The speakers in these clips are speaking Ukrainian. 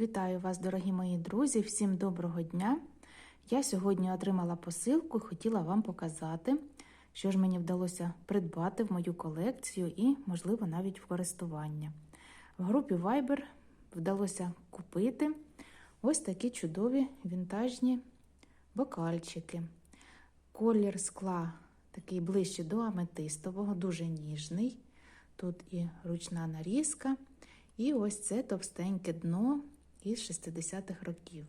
Вітаю вас, дорогі мої друзі! Всім доброго дня! Я сьогодні отримала посилку і хотіла вам показати, що ж мені вдалося придбати в мою колекцію і, можливо, навіть в користування. В групі Viber вдалося купити ось такі чудові вінтажні бокальчики. Колір скла такий ближче до аметистового, дуже ніжний. Тут і ручна нарізка. І ось це товстеньке дно із 60-х років.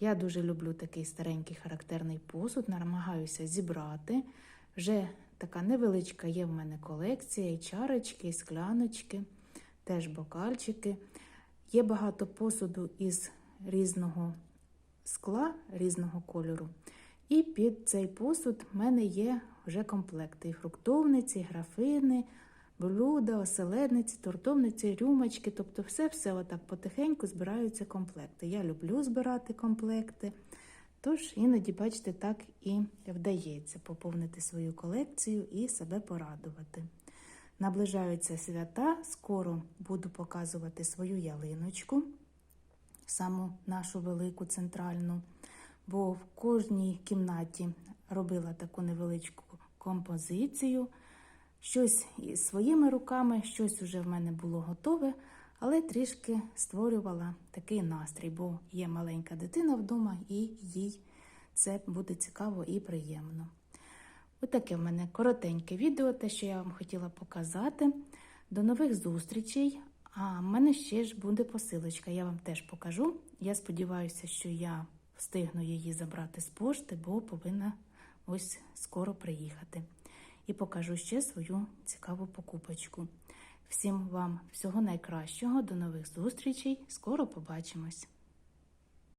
Я дуже люблю такий старенький характерний посуд, намагаюся зібрати. Вже така невеличка є в мене колекція, і чарочки, і скляночки, теж бокальчики. Є багато посуду із різного скла, різного кольору. І під цей посуд в мене є вже комплекти: і фруктовниці, і графини блюда, оселедниці, тортовниці, рюмочки, тобто все-все отак потихеньку збираються комплекти. Я люблю збирати комплекти, тож іноді, бачите, так і вдається поповнити свою колекцію і себе порадувати. Наближаються свята, скоро буду показувати свою ялиночку, саму нашу велику центральну, бо в кожній кімнаті робила таку невеличку композицію. Щось із своїми руками, щось вже в мене було готове, але трішки створювала такий настрій, бо є маленька дитина вдома, і їй це буде цікаво і приємно. Отаке в мене коротеньке відео, те, що я вам хотіла показати. До нових зустрічей. А в мене ще ж буде посилочка, я вам теж покажу. Я сподіваюся, що я встигну її забрати з пошти, бо повинна ось скоро приїхати і покажу ще свою цікаву покупочку. Всім вам всього найкращого, до нових зустрічей! Скоро побачимось!